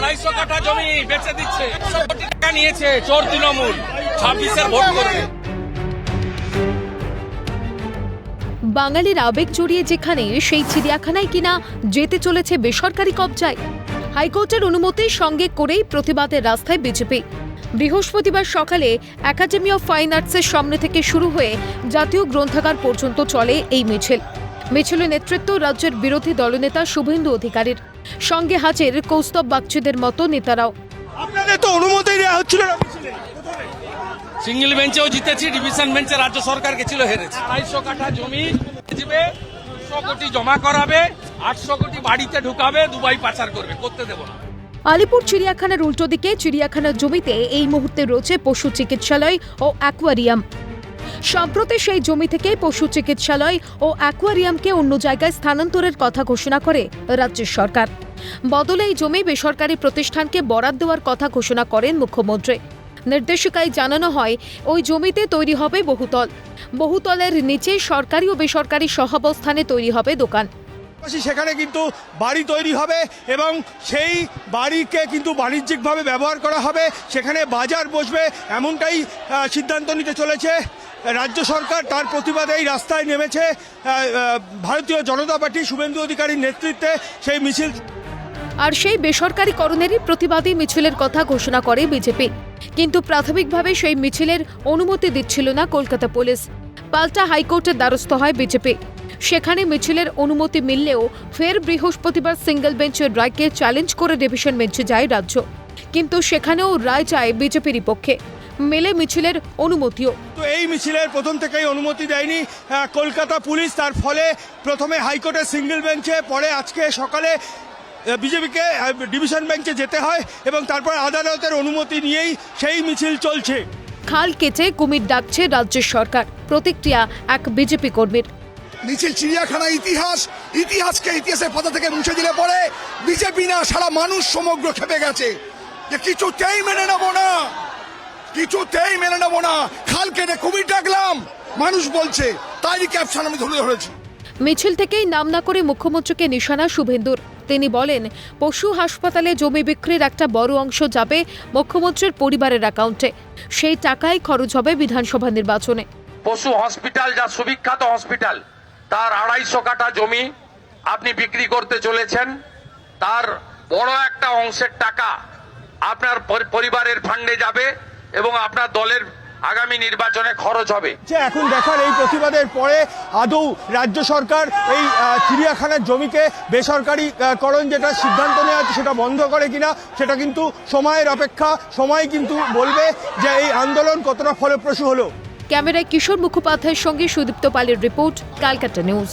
আড়াইশো কাঠা জমি বেচে দিচ্ছে। টাকা নিয়েছে চোর তৃণমূল। ছাব্বিশের ভোট করবে। বাঙালির আবেগ জড়িয়ে যেখানে সেই চিড়িয়াখানায় কিনা যেতে চলেছে বেসরকারি কবজায়। হাইকোর্টের অনুমতির সঙ্গে করেই প্রতিবাদের রাস্তায় বিজেপি। বৃহস্পতিবার সকালে একাডেমি অফ ফাইন আর্টসের সামনে থেকে শুরু হয়ে জাতীয় গ্রন্থাগার পর্যন্ত চলে এই মিছিল। মিছিলে নেতৃত্ব রাজ্যের বিরোধী দলনেতা শুভেন্দু অধিকারীর। সঙ্গে হাজির কৌস্তব বাগচিদের মতো নেতারাও। আপনাদের তো অনুমতি দেওয়া হচ্ছিল না সিঙ্গেল বেঞ্চেও জিতেছি ডিভিশন বেঞ্চে রাজ্য সরকার গেছিল হেরেছে। আড়াইশো কাঠা জমি বেচবে কোটি জমা করাবে আটশো কোটি বাড়িতে ঢুকাবে দুবাই পাচার করবে করতে দেবো না। আলিপুর চিড়িয়াখানার উল্টো দিকে চিড়িয়াখানার জমিতে এই মুহূর্তে রয়েছে পশু চিকিৎসালয় ও অ্যাকোয়ারিয়াম। সম্প্রতি সেই জমি থেকে পশু চিকিৎসালয় ও অ্যাকোয়ারিয়ামকে অন্য জায়গায় স্থানান্তরের কথা ঘোষণা করে রাজ্যের সরকার। বদলে এই জমি বেসরকারি প্রতিষ্ঠানকে বরাদ দেওয়ার কথা ঘোষণা করেন মুখ্যমন্ত্রী। নির্দেশিকায় জানানো হয়, ওই জমিতে তৈরি হবে বহুতল। বহুতলের নিচে সরকারি ও বেসরকারি সহাবস্থানে তৈরি হবে দোকান। সেখানে কিন্তু বাড়ি তৈরি হবে এবং সেই বাড়িকে কিন্তু বাণিজ্যিকভাবে ব্যবহার করা হবে। সেখানে বাজার বসবে এমনটাই সিদ্ধান্ত নিতে চলেছে। রাজ্য সরকার তার প্রতিবাদে এই রাস্তায় নেমেছে। ভারতীয় জনতা পার্টি শুভেন্দু অধিকারীর নেতৃত্বে সেই মিছিল। আর সেই বেসরকারীকরণেরই প্রতিবাদী মিছিলের কথা ঘোষণা করে বিজেপি। কিন্তু প্রাথমিকভাবে সেই মিছিলের অনুমতি দিচ্ছিল না কলকাতা পুলিশ। পাল্টা হাইকোর্টের দ্বারস্থ হয় বিজেপি। সেখানে মিছিলের অনুমতি মিললেও ফের বৃহস্পতিবার সিঙ্গেল বেঞ্চের রায়কে চ্যালেঞ্জ করে ডিভিশন বেঞ্চে যায় রাজ্য। কিন্তু সেখানেও রায় চায় বিজেপির পক্ষে মেলে মিছিলের অনুমতিও। তো এই মিছিলের প্রথম থেকেই অনুমতি দেয়নি কলকাতা পুলিশ। তার ফলে প্রথমে হাইকোর্টের সিঙ্গেল বেঞ্চে পরে আজকে সকালে বিজেপিকে ডিভিশন বেঞ্চে যেতে হয় এবং তারপর আদালতের অনুমতি নিয়েই সেই মিছিল চলছে। খাল কেটে কুমির ডাকছে রাজ্যের সরকার। প্রতিক্রিয়া এক বিজেপি কর্মীর। মিছিল চিড়িয়াখানা ইতিহাস ইতিহাসকে ইতিহাসের পাতা থেকে মুছে দিলে পরে বিজেপি না সারা মানুষ সমগ্র খেপে গেছে। যে কিছুতেই মেনে নেব না কিছুতেই মেনে নেব না। খাল কেটে কুমির ডাকলাম মানুষ বলছে তাই ক্যাপশন আমি ধরে ধরেছি। মিছিল থেকেই নাম না করে মুখ্যমন্ত্রীকে নিশানা শুভেন্দুর। তিনি বলেন পশু হাসপাতালে জমি বিক্রির একটা বড় অংশ যাবে মুখ্যমন্ত্রীর পরিবারের অ্যাকাউন্টে সেই টাকাই খরচ হবে বিধানসভা নির্বাচনে। পশু হসপিটাল যা সুবিখ্যাত হসপিটাল তার আড়াইশো কাটা জমি আপনি বিক্রি করতে চলেছেন। তার বড় একটা অংশের টাকা আপনার পরিবারের ফান্ডে যাবে এবং আপনার দলের আগামী নির্বাচনে খরচ হবে। যে এখন দেখার এই প্রতিবাদের পরে আদৌ রাজ্য সরকার এই চিড়িয়াখানার জমিকে বেসরকারি করণ যেটা সিদ্ধান্ত নেওয়া আছে সেটা বন্ধ করে কিনা, সেটা কিন্তু সময়ের অপেক্ষা, সময় কিন্তু বলবে যে এই আন্দোলন কতটা ফলপ্রসূ হলো। ক্যামেরায় কিশোর মুখোপাধ্যায়ের সঙ্গে সুদীপ্ত পালের রিপোর্ট ক্যালকাটা নিউজ।